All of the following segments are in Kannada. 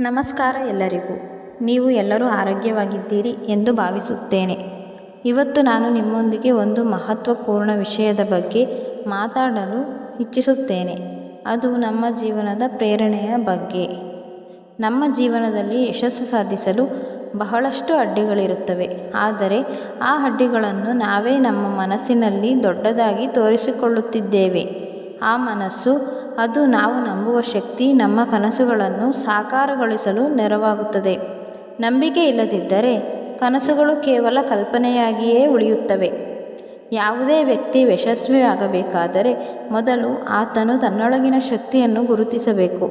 ನಮಸ್ಕಾರ ಎಲ್ಲರಿಗೂ. ನೀವು ಎಲ್ಲರೂ ಆರೋಗ್ಯವಾಗಿದ್ದೀರಿ ಎಂದು ಭಾವಿಸುತ್ತೇನೆ. ಇವತ್ತು ನಾನು ನಿಮ್ಮೊಂದಿಗೆ ಒಂದು ಮಹತ್ವಪೂರ್ಣ ವಿಷಯದ ಬಗ್ಗೆ ಮಾತಾಡಲು ಇಚ್ಛಿಸುತ್ತೇನೆ. ಅದು ನಮ್ಮ ಜೀವನದ ಪ್ರೇರಣೆಯ ಬಗ್ಗೆ. ನಮ್ಮ ಜೀವನದಲ್ಲಿ ಯಶಸ್ಸು ಸಾಧಿಸಲು ಬಹಳಷ್ಟು ಅಡ್ಡಿಗಳಿರುತ್ತವೆ. ಆದರೆ ಆ ಅಡ್ಡಿಗಳನ್ನು ನಾವೇ ನಮ್ಮ ಮನಸ್ಸಿನಲ್ಲಿ ದೊಡ್ಡದಾಗಿ ತೋರಿಸಿಕೊಳ್ಳುತ್ತಿದ್ದೇವೆ. ಆ ಮನಸ್ಸು, ಅದು ನಾವು ನಂಬುವ ಶಕ್ತಿ, ನಮ್ಮ ಕನಸುಗಳನ್ನು ಸಾಕಾರಗೊಳಿಸಲು ನೆರವಾಗುತ್ತದೆ. ನಂಬಿಕೆ ಇಲ್ಲದಿದ್ದರೆ ಕನಸುಗಳು ಕೇವಲ ಕಲ್ಪನೆಯಾಗಿಯೇ ಉಳಿಯುತ್ತವೆ. ಯಾವುದೇ ವ್ಯಕ್ತಿ ಯಶಸ್ವಿಯಾಗಬೇಕಾದರೆ ಮೊದಲು ಆತನು ತನ್ನೊಳಗಿನ ಶಕ್ತಿಯನ್ನು ಗುರುತಿಸಬೇಕು.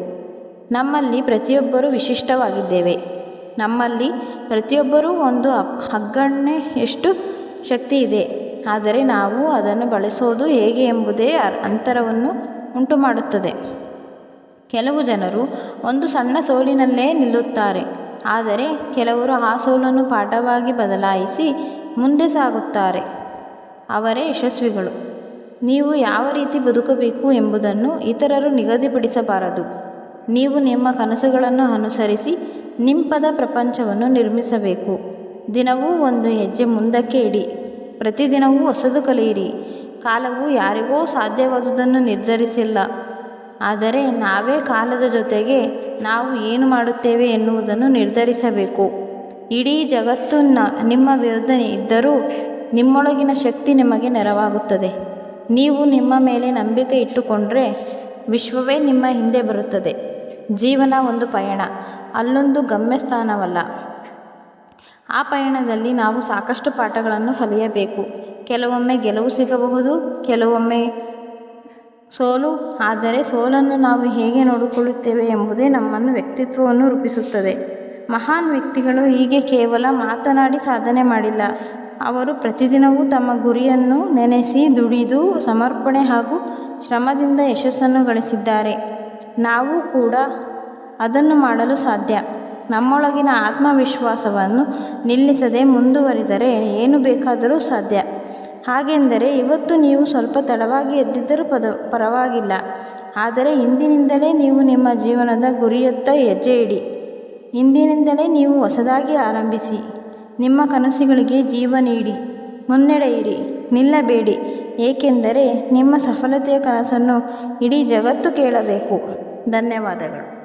ನಮ್ಮಲ್ಲಿ ಪ್ರತಿಯೊಬ್ಬರೂ ವಿಶಿಷ್ಟವಾಗಿದ್ದೇವೆ. ನಮ್ಮಲ್ಲಿ ಪ್ರತಿಯೊಬ್ಬರೂ ಒಂದು ಹಗ್ಗಣ್ಣೆಯಷ್ಟು ಶಕ್ತಿ ಇದೆ. ಆದರೆ ನಾವು ಅದನ್ನು ಬಳಸೋದು ಹೇಗೆ ಎಂಬುದೇ ಅಂತರವನ್ನು ಉಂಟುಮಾಡುತ್ತದೆ. ಕೆಲವು ಜನರು ಒಂದು ಸಣ್ಣ ಸೋಲಿನಲ್ಲೇ ನಿಲ್ಲುತ್ತಾರೆ. ಆದರೆ ಕೆಲವರು ಆ ಸೋಲನ್ನು ಪಾಠವಾಗಿ ಬದಲಾಯಿಸಿ ಮುಂದೆ ಸಾಗುತ್ತಾರೆ. ಅವರೇ ಯಶಸ್ವಿಗಳು. ನೀವು ಯಾವ ರೀತಿ ಬದುಕಬೇಕು ಎಂಬುದನ್ನು ಇತರರು ನಿಗದಿಪಡಿಸಬಾರದು. ನೀವು ನಿಮ್ಮ ಕನಸುಗಳನ್ನು ಅನುಸರಿಸಿ ನಿಂಪದ ಪ್ರಪಂಚವನ್ನು ನಿರ್ಮಿಸಬೇಕು. ದಿನವೂ ಒಂದು ಹೆಜ್ಜೆ ಮುಂದಕ್ಕೆ ಇಡಿ. ಪ್ರತಿದಿನವೂ ಹೊಸದು ಕಲಿಯಿರಿ. ಕಾಲವು ಯಾರಿಗೂ ಸಾಧ್ಯವಾದುದನ್ನು ನಿರ್ಧರಿಸಿಲ್ಲ. ಆದರೆ ನಾವೇ ಕಾಲದ ಜೊತೆಗೆ ನಾವು ಏನು ಮಾಡುತ್ತೇವೆ ಎನ್ನುವುದನ್ನು ನಿರ್ಧರಿಸಬೇಕು. ಇಡೀ ಜಗತ್ತು ನಿಮ್ಮ ವಿರುದ್ಧ ಇದ್ದರೂ ನಿಮ್ಮೊಳಗಿನ ಶಕ್ತಿ ನಿಮಗೆ ನೆರವಾಗುತ್ತದೆ. ನೀವು ನಿಮ್ಮ ಮೇಲೆ ನಂಬಿಕೆ ಇಟ್ಟುಕೊಂಡ್ರೆ ವಿಶ್ವವೇ ನಿಮ್ಮ ಹಿಂದೆ ಬರುತ್ತದೆ. ಜೀವನ ಒಂದು ಪಯಣ, ಅಲ್ಲೊಂದು ಗಮ್ಯಸ್ಥಾನವಲ್ಲ. ಆ ಪಯಣದಲ್ಲಿ ನಾವು ಸಾಕಷ್ಟು ಪಾಠಗಳನ್ನು ಕಲಿಯಬೇಕು. ಕೆಲವೊಮ್ಮೆ ಗೆಲುವು ಸಿಗಬಹುದು, ಕೆಲವೊಮ್ಮೆ ಸೋಲು, ಆದರೆ ಸೋಲನ್ನು ನಾವು ಹೇಗೆ ನೋಡಿಕೊಳ್ಳುತ್ತೇವೆ ಎಂಬುದೇ ನಮ್ಮನ್ನು ವ್ಯಕ್ತಿತ್ವವನ್ನು ರೂಪಿಸುತ್ತದೆ. ಮಹಾನ್ ವ್ಯಕ್ತಿಗಳು ಹೀಗೆ ಕೇವಲ ಮಾತನಾಡಿ ಸಾಧನೆ ಮಾಡಿಲ್ಲ. ಅವರು ಪ್ರತಿದಿನವೂ ತಮ್ಮ ಗುರಿಯನ್ನು ನೆನೆಸಿ ದುಡಿದು ಸಮರ್ಪಣೆ ಹಾಗೂ ಶ್ರಮದಿಂದ ಯಶಸ್ಸನ್ನು ಗಳಿಸಿದ್ದಾರೆ. ನಾವು ಕೂಡ ಅದನ್ನು ಮಾಡಲು ಸಾಧ್ಯ. ನಮ್ಮೊಳಗಿನ ಆತ್ಮವಿಶ್ವಾಸವನ್ನು ನಿಲ್ಲಿಸದೆ ಮುಂದುವರಿದರೆ ಏನು ಬೇಕಾದರೂ ಸಾಧ್ಯ. ಹಾಗೆಂದರೆ ಇವತ್ತು ನೀವು ಸ್ವಲ್ಪ ತಡವಾಗಿ ಎದ್ದಿದ್ದರೂ ಪದ, ಪರವಾಗಿಲ್ಲ. ಆದರೆ ಇಂದಿನಿಂದಲೇ ನೀವು ನಿಮ್ಮ ಜೀವನದ ಗುರಿಯತ್ತ ಹೆಜ್ಜೆ ಇಡಿ. ಇಂದಿನಿಂದಲೇ ನೀವು ಹೊಸದಾಗಿ ಆರಂಭಿಸಿ. ನಿಮ್ಮ ಕನಸುಗಳಿಗೆ ಜೀವ ನೀಡಿ. ಮುನ್ನಡೆಯಿರಿ. ನಿಲ್ಲಬೇಡಿ. ಏಕೆಂದರೆ ನಿಮ್ಮ ಸಫಲತೆಯ ಕನಸನ್ನು ಇಡೀ ಜಗತ್ತು ಕೇಳಬೇಕು. ಧನ್ಯವಾದಗಳು.